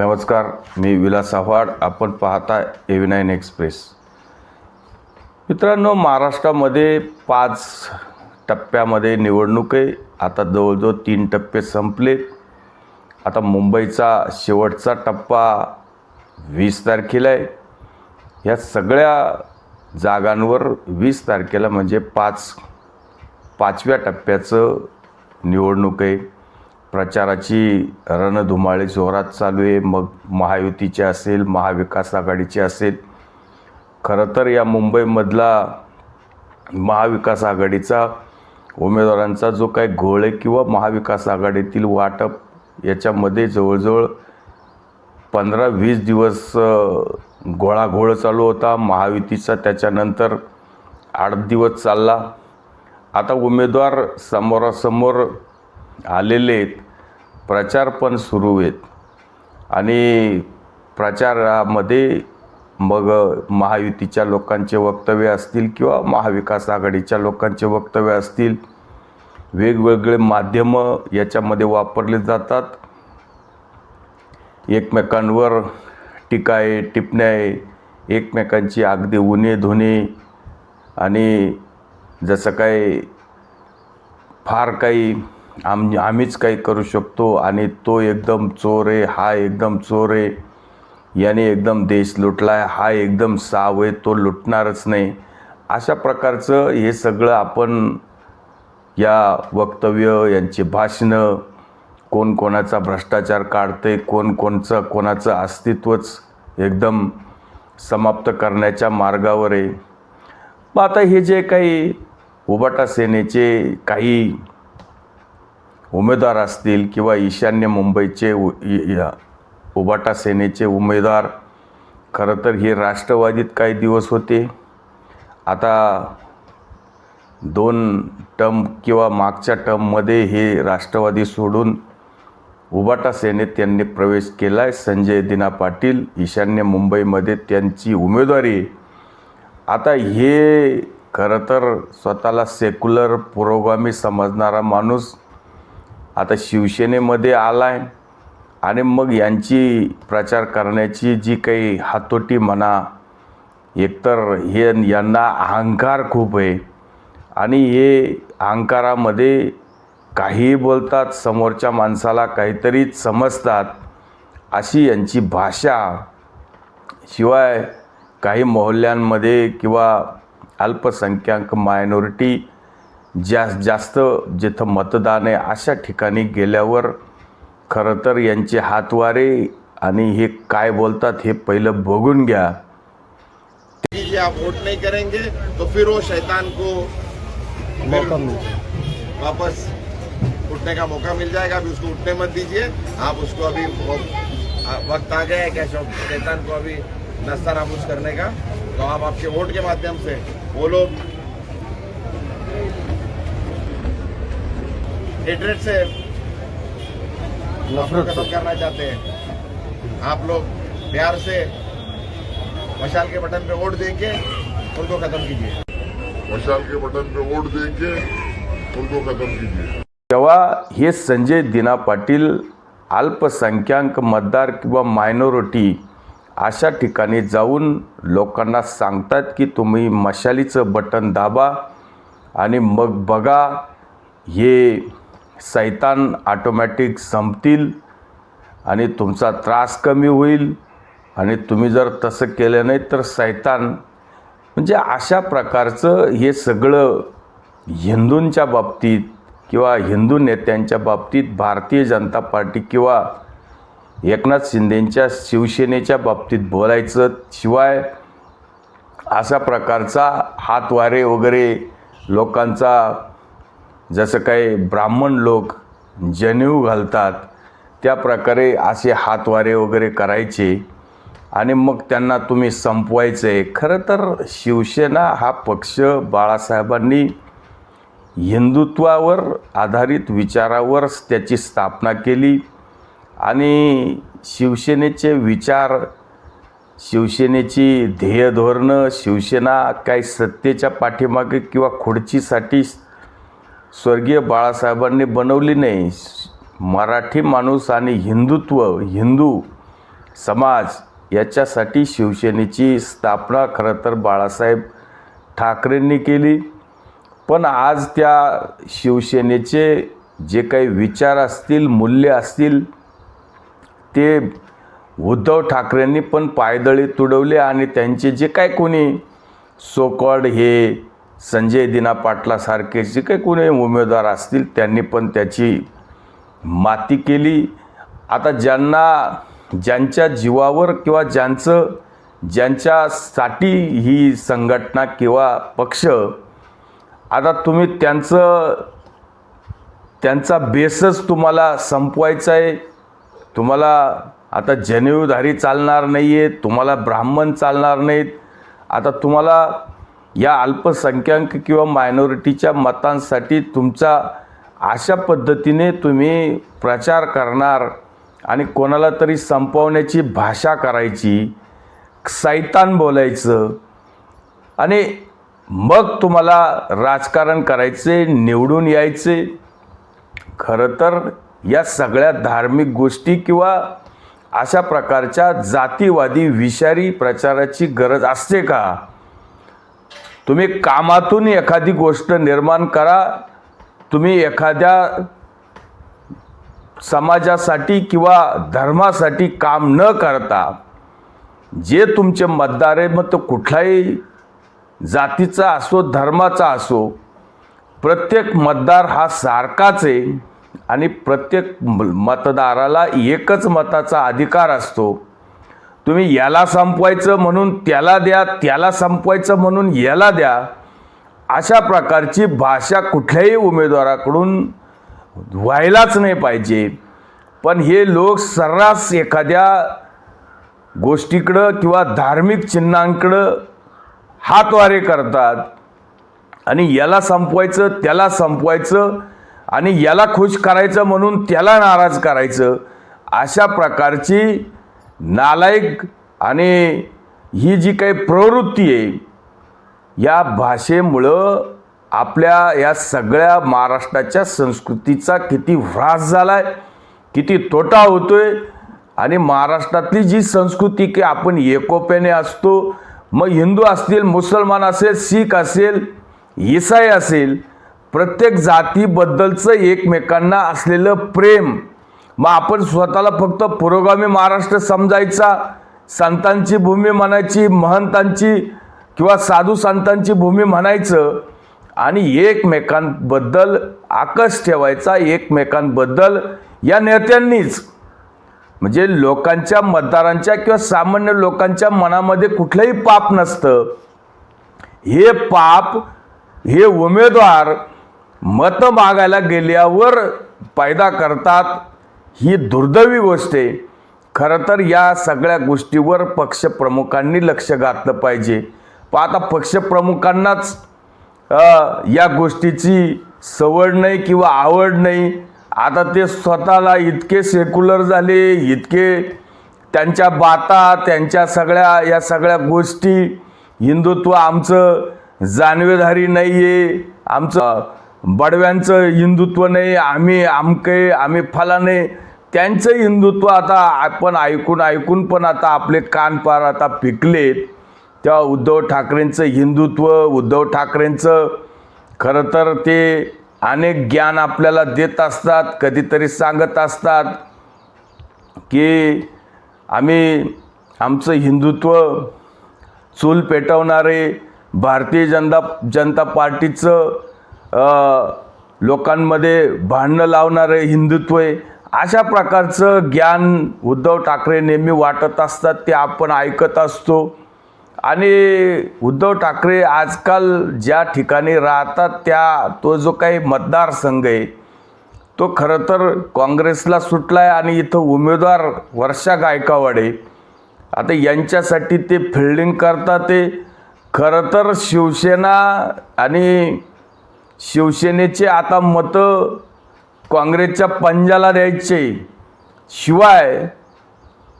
नमस्कार मी विलास आव्हाड. आपण पाहता एव्ही नाईन एक्सप्रेस मित्रांनो महाराष्ट्रामध्ये पाच टप्प्यामध्ये निवडणूक आहे. आता जवळजवळ तीन टप्पे संपले. आता मुंबईचा शेवटचा टप्पा वीस तारखेला आहे. ह्या सगळ्या जागांवर वीस तारखेला म्हणजे पाच पाचव्या टप्प्याचं निवडणूक आहे. प्रचाराची रणधुमाळी जोरात चालू आहे. मग महायुतीचे असेल महाविकास आघाडीचे असेल. खरं तर या मुंबईमधला महाविकास आघाडीचा उमेदवारांचा जो काही घोळ आहे किंवा महाविकास आघाडीतील वाटप याच्यामध्ये जवळजवळ पंधरा वीस दिवस घोळाघोळ चालू होता. महायुतीचा त्याच्यानंतर आठ दिवस चालला. आता उमेदवार समोरासमोर आलेले आहेत. प्रचार पण सुरू आहेत. आणि प्रचारामध्ये मग महायुतीच्या लोकांचे वक्तव्य असतील किंवा महाविकास आघाडीच्या लोकांचे वक्तव्य असतील वेगवेगळे माध्यमं याच्यामध्ये वापरले जातात. एकमेकांवर टीका आहे टिपण्या आहे. एकमेकांची अगदी उणे धुणे आणि जसं काही फार काही आम आम्हीच काही करू शकतो आणि तो एकदम चोर आहे हा एकदम चोर आहे याने एकदम देश लुटला आहे हा एकदम साव आहे तो लुटणारच नाही. अशा प्रकारचं हे सगळं आपण या वक्तव्य यांची भाषणं कोण कोणाचा भ्रष्टाचार काढते कोण कोणचं कोणाचं अस्तित्वच एकदम समाप्त करण्याच्या मार्गावर आहे मग आता हे जे काही उबाटा सेनेचे काही उमेदवार असतील किंवा ईशान्य मुंबईचे उ या- उबाटा सेनेचे उमेदवार खरं तर हे राष्ट्रवादीत काही दिवस होते. आता दोन टर्म किंवा मागच्या टर्ममध्ये हे राष्ट्रवादी सोडून उबाटा सेनेत त्यांनी प्रवेश केला आहे संजय दिना पाटील ईशान्य मुंबईमध्ये त्यांची उमेदवारी. आता हे खरं तर स्वतःला सेक्युलर पुरोगामी समजणारा माणूस आता शिवसेनेमध्ये आला आहे आणि मग यांची प्रचार करण्याची जी काही हातोटी म्हणा एकतर हे यांना अहंकार खूप आहे. आणि हे अहंकारामध्ये काहीही बोलतात समोरच्या माणसाला काहीतरी समजतात अशी यांची भाषा. शिवाय काही मोहल्ल्यांमध्ये किंवा अल्पसंख्याक मायनॉरिटी जास्त जास्त जिथं मतदान आहे अशा ठिकाणी गेल्यावर खरं तर यांचे हातवारे आणि हे काय बोलतात हे पहिलं बघून घ्या. आप वोट नहीं करेंगे तो फिर वो शैतान को मौका मिल वापस उठने का मौका मिल जाएगा। अभी उसको उठने मत दीजिए। आप उसको अभी वक्त आ गया है क्या शैतान को अभी नस्ता नाबूज करने का। तो आप आपके वोट के माध्यम से वो लोग हेट्रेड से नफरत खत्म करना चाहते हैं। आप लोग प्यार से मशाल के बटन पे वोट दे के उनको खत्म कीजिए। मशाल के बटन पे वोट देके उनको खत्म कीजिए। तेव्हा हे संजय दिना पाटील अल्पसंख्याक मतदार किंवा मायनॉरिटी अशा ठिकाणी जाऊन लोकांना सांगतात की तुम्ही मशालीचं बटन दाबा आणि मग बघा हे सैतान ऑटोमॅटिक संपतील आणि तुमचा त्रास कमी होईल. आणि तुम्ही जर तसं केलं नाही तर सैतान म्हणजे अशा प्रकारचं हे सगळं हिंदूंच्या बाबतीत किंवा हिंदू नेत्यांच्या बाबतीत भारतीय जनता पार्टी किंवा एकनाथ शिंदेंच्या शिवसेनेच्या बाबतीत बोलायचं शिवाय अशा प्रकारचा हातवारे वगैरे लोकांचा जसं काही ब्राह्मण लोक जनेऊ घालतात त्या प्रकारे असे हातवारे वगैरे करायचे आणि मग त्यांना तुम्ही संपवायचं. आहे खरं तर शिवसेना हा पक्ष बाळासाहेबांनी हिंदुत्वावर आधारित विचारावरच त्याची स्थापना केली आणि शिवसेनेचे विचार शिवसेनेची ध्येय धोरणं शिवसेना काही सत्तेच्या पाठीमागे किंवा खुर्चीसाठी स्वर्गीय बाळासाहेबांनी बनवली नाही. मराठी माणूस आणि हिंदुत्व हिंदू समाज याच्यासाठी शिवसेनेची स्थापना खरं तर बाळासाहेब ठाकरेंनी केली. पण आज त्या शिवसेनेचे जे काही विचार असतील मूल्य असतील ते उद्धव ठाकरेंनी पण पायदळी तुडवले आणि त्यांचे जे काय कोणी सोकॉड हे संजय दिना पाटलासारखे जे काही कोणी उमेदवार असतील त्यांनी पण त्याची माती केली. आता ज्यांना ज्यांच्या जीवावर किंवा ज्यांचं ज्यांच्यासाठी ही संघटना किंवा पक्ष आता तुम्ही त्यांचं त्यांचा बेसच तुम्हाला संपवायचा आहे. तुम्हाला आता जनेऊधारी चालणार नाही आहे तुम्हाला ब्राह्मण चालणार नाहीत. आता तुम्हाला या अल्पसंख्याक किंवा मायनॉरिटीच्या मतांसाठी तुमचा अशा पद्धतीने तुम्ही प्रचार करणार आणि कोणाला तरी संपवण्याची भाषा करायची सैतान बोलायचं आणि मग तुम्हाला राजकारण करायचे निवडून यायचे. खरं तर या सगळ्या धार्मिक गोष्टी किंवा अशा प्रकारच्या जातीवादी विषारी प्रचाराची गरज असते का? तुम्ही कामातून एखादी गोष्ट निर्माण करा. तुम्ही एखाद्या समाजासाठी किंवा धर्मासाठी काम न करता जे तुमचे मतदार आहे मग तो कुठलाही जातीचा असो धर्माचा असो प्रत्येक मतदार हा सारखाच आहे आणि प्रत्येक मतदाराला एकच मताचा अधिकार असतो. तुम्ही याला संपवायचं म्हणून त्याला द्या त्याला संपवायचं म्हणून याला द्या अशा प्रकारची भाषा कुठल्याही उमेदवाराकडून व्हायलाच नाही पाहिजे. पण हे लोक सर्रास एखाद्या गोष्टीकडं किंवा धार्मिक चिन्हांकडं हातवारे करतात आणि याला संपवायचं त्याला संपवायचं आणि याला खुश करायचं म्हणून त्याला नाराज करायचं अशा प्रकारची नालायक आणि ही जी काही प्रवृत्ती आहे या भाषेमुळं आपल्या या सगळ्या महाराष्ट्राच्या संस्कृतीचा किती ह्रास झाला आहे किती तोटा होतो आहे आणि महाराष्ट्रातली जी संस्कृती की आपण एकोप्याने असतो मग हिंदू असतील मुसलमान असेल शीख असेल ईसाई असेल प्रत्येक जातीबद्दलचं एकमेकांना असलेलं प्रेम मग आपण स्वतःला फक्त पुरोगामी महाराष्ट्र समजायचा संतांची भूमी म्हणायची महंतांची किंवा साधू संतांची भूमी म्हणायचं आणि एकमेकांबद्दल आकस ठेवायचा एकमेकांबद्दल या नेत्यांनीच. म्हणजे लोकांच्या मतदारांच्या किंवा सामान्य लोकांच्या मनामध्ये कुठलंही पाप नसतं. हे पाप हे उमेदवार मतं मागायला गेल्यावर पैदा करतात ही दुर्दैवी गोष्ट आहे. खरं तर या सगळ्या गोष्टीवर पक्षप्रमुखांनी लक्ष घातलं पाहिजे. पण आता पक्षप्रमुखांनाच या गोष्टीची सवड नाही किंवा आवड नाही. आता ते स्वतःला इतके सेक्युलर झाले इतके त्यांच्या बाता त्यांच्या सगळ्या या सगळ्या गोष्टी. हिंदुत्व आमचं जानवेधारी नाही आहे आमचं बडव्यांचं हिंदुत्व नाही आम्ही आमके आम्ही फलाने त्यांचं हिंदुत्व आता आपण ऐकून ऐकून पण आता आपले कान पार आता पिकलेत. तेव्हा उद्धव ठाकरेंचं हिंदुत्व उद्धव ठाकरेंचं खरं तर ते अनेक ज्ञान आपल्याला देत असतात कधीतरी सांगत असतात की आम्ही आमचं हिंदुत्व चूल पेटवणारे भारतीय जनता जनता पार्टीचं लोकांमध्ये भांडणं लावणारे हिंदुत्व आहे. अशा प्रकारचं ज्ञान उद्धव ठाकरे नेहमी वाटत असतात ते आपण ऐकत असतो. आणि उद्धव ठाकरे आजकाल ज्या ठिकाणी राहतात त्या तो जो काही मतदारसंघ आहे तो खरं तर काँग्रेसला सुटला आहे आणि इथं उमेदवार वर्षा गायकवाड आहे. आता यांच्यासाठी ते फिल्डिंग करतात ते. खरं तर शिवसेना आणि शिवसेनेचे आता मतं काँग्रेसच्या पंजाला द्यायचे. शिवाय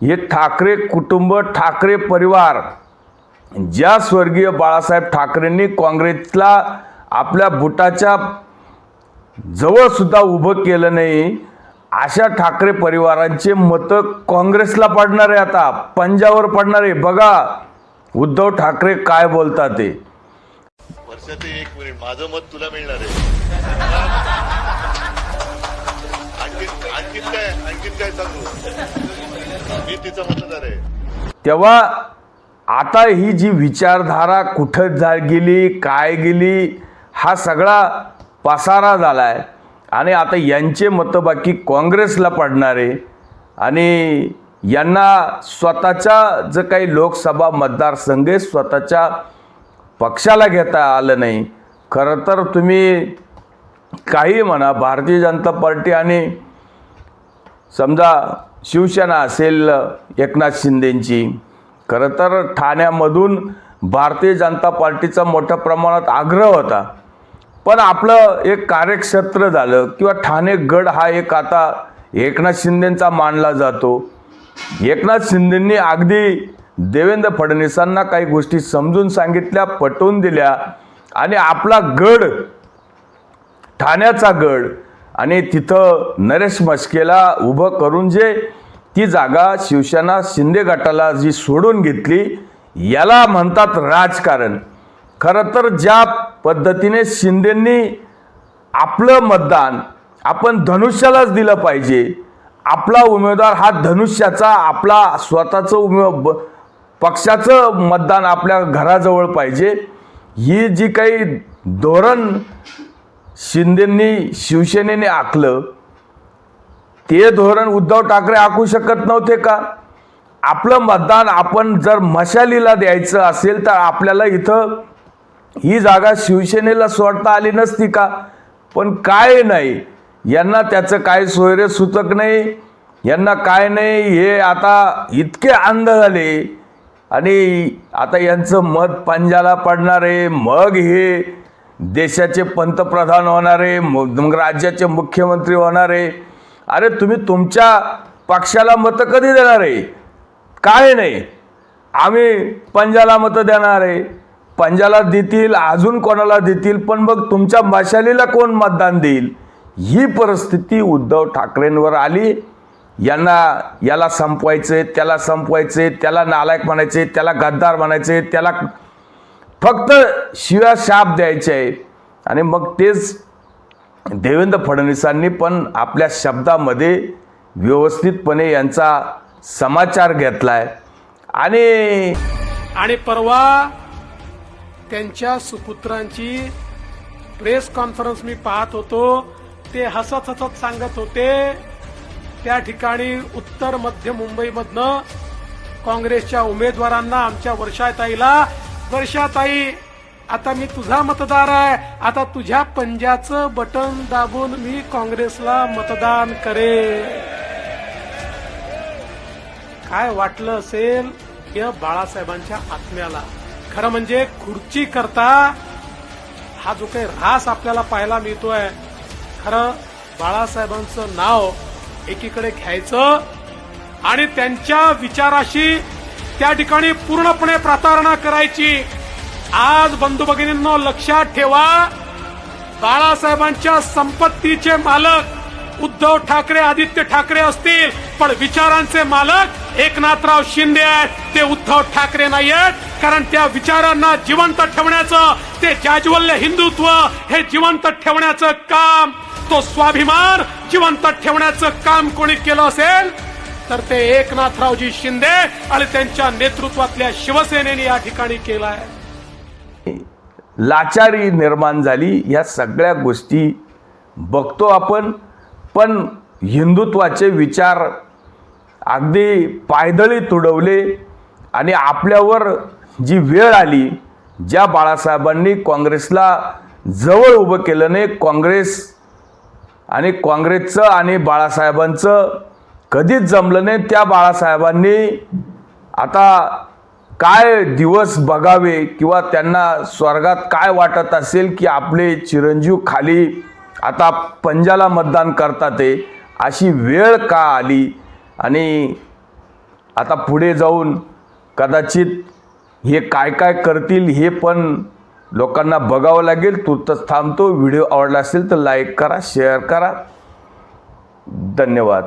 हे ठाकरे कुटुंब ठाकरे परिवार ज्या स्वर्गीय बाळासाहेब ठाकरेंनी काँग्रेसला आपल्या बुटाच्या जवळसुद्धा उभं केलं नाही अशा ठाकरे परिवारांचे मतं काँग्रेसला पडणार आहे आता पंजावर पडणार. आहे बघा उद्धव ठाकरे काय बोलतात ते. वर्षाचे एक मिनिट माझं मत तुला मिळणार आहे. आणखीन आणखीन काय आणखीन काय सांगू? मी तिचा मतदार आहे. तेव्हा आता ही जी विचारधारा कुठं जा गेली काय गेली हा सगळा पसारा झाला आहे आणि आता यांचे मतं बाकी काँग्रेसला पडणार आहे आणि यांना स्वतःच्या जर काही लोकसभा मतदारसंघ आहे, स्वतःच्या पक्षाला घेता आलं नाही. खरं तर तुम्ही काही म्हणा भारतीय जनता पार्टी आणि समजा शिवसेना असेल एकनाथ शिंदेंची खरं तर ठाण्यामधून भारतीय जनता पार्टीचा मोठ्या प्रमाणात आग्रह होता. पण आपलं एक कार्यक्षेत्र झालं किंवा ठाणे गड हा एक आता एकनाथ शिंदेंचा मानला जातो. एकनाथ शिंदेंनी अगदी देवेंद्र फडणवीसांना काही गोष्टी समजून सांगितल्या पटवून दिल्या आणि आपला गड ठाण्याचा गड आणि तिथं नरेश मस्केला उभं करून जे ती जागा शिवसेना शिंदे गटाला जी सोडून घेतली याला म्हणतात राजकारण. खरं तर ज्या पद्धतीने शिंदेंनी आपलं मतदान आपण धनुष्यालाच दिलं पाहिजे आपला उमेदवार हा धनुष्याचा आपला स्वतःचं उमे ब- पक्षाचं मतदान आपल्या घराजवळ पाहिजे. ही जी काही धोरण शिंदेंनी शिवसेनेने आखलं ते धोरण उद्धव ठाकरे आखू शकत नव्हते का? आपलं मतदान आपण जर मशालीला द्यायचं असेल तर आपल्याला इथं ही जागा शिवसेनेला सोडता आली नसती का? पण काय नाही. यांना त्याचं काय सोयरे सुचक नाही. यांना काय नाही हे आता इतके अंध झाले. आणि आता यांचं मत पंजाला पडणार आहे. मग हे देशाचे पंतप्रधान होणार आहे. मग राज्याचे मुख्यमंत्री होणार आहे. अरे तुम्ही तुमच्या पक्षाला मतं कधी देणार आहे? काय नाही. आम्ही पंजाला मतं देणार आहे. पंजाला देतील अजून कोणाला देतील पण मग तुमच्या मशालीला कोण मतदान देईल? ही परिस्थिती उद्धव ठाकरेंवर आली. यांना याला संपवायचे त्याला संपवायचे त्याला नालायक म्हणायचे त्याला गद्दार म्हणायचे त्याला फक्त शिव्या शाप द्यायचे. आहे आणि मग तेच देवेंद्र फडणवीसांनी पण आपल्या शब्दामध्ये व्यवस्थितपणे यांचा समाचार घेतलाय. आणि आणि परवा त्यांच्या सुपुत्रांची प्रेस कॉन्फरन्स मी पाहत होतो. ते हसत हसत सांगत होते त्या ठिकाणी उत्तर मध्य मुंबईमधनं काँग्रेसच्या उमेदवारांना आमच्या वर्षाताईला वर्षाताई आता मी तुझा मतदार आहे. आता तुझ्या पंजाचं बटन दाबून मी काँग्रेसला मतदान करेन. काय वाटलं असेल या बाळासाहेबांच्या आत्म्याला? खरं म्हणजे खुर्ची करता हा जो काही रास आपल्याला पाहायला मिळतोय खरं बाळासाहेबांचं नाव एकीकडे घ्यायचं आणि त्यांच्या विचाराशी त्या ठिकाणी पूर्णपणे प्रतारणा करायची. आज बंधू भगिनींनो लक्षात ठेवा बाळासाहेबांच्या संपत्तीचे मालक उद्धव ठाकरे आदित्य ठाकरे असतील पण विचारांचे मालक एकनाथराव शिंदे आहेत. ते उद्धव ठाकरे नाही आहेत कारण त्या विचारांना जिवंत ठेवण्याचं ते जाज्वल्य हिंदुत्व हे जिवंत ठेवण्याचं काम तो स्वाभिमान जिवंत ठेवण्याचं काम कोणी केलं असेल तर ते एकनाथरावजी शिंदे आणि त्यांच्या नेतृत्वातल्या शिवसेनेने या ठिकाणी केलं आहे. लाचारी निर्माण झाली या सगळ्या गोष्टी बघतो आपण पण हिंदुत्वाचे विचार अगदी पायदळी तुडवले आणि आपल्यावर जी वेळ आली ज्या बाळासाहेबांनी काँग्रेसला जवळ उभं केलं नाही काँग्रेस आणि काँग्रेसचं आणि बाळासाहेबांचं कधीच जमलं नाही त्या बाळासाहेबांनी आता काय दिवस बघावे किंवा त्यांना स्वर्गात काय वाटत असेल की आपले चिरंजीव खाली आता पंजाला मतदान करतात ते अशी वेळ का आली? आणि आता पुढे जाऊन कदाचित हे काय काय करतील हे पण लोकांना बघावं लागेल तुर्तच थांबतो. व्हिडिओ आवडला असेल तर लाईक करा शेअर करा. धन्यवाद.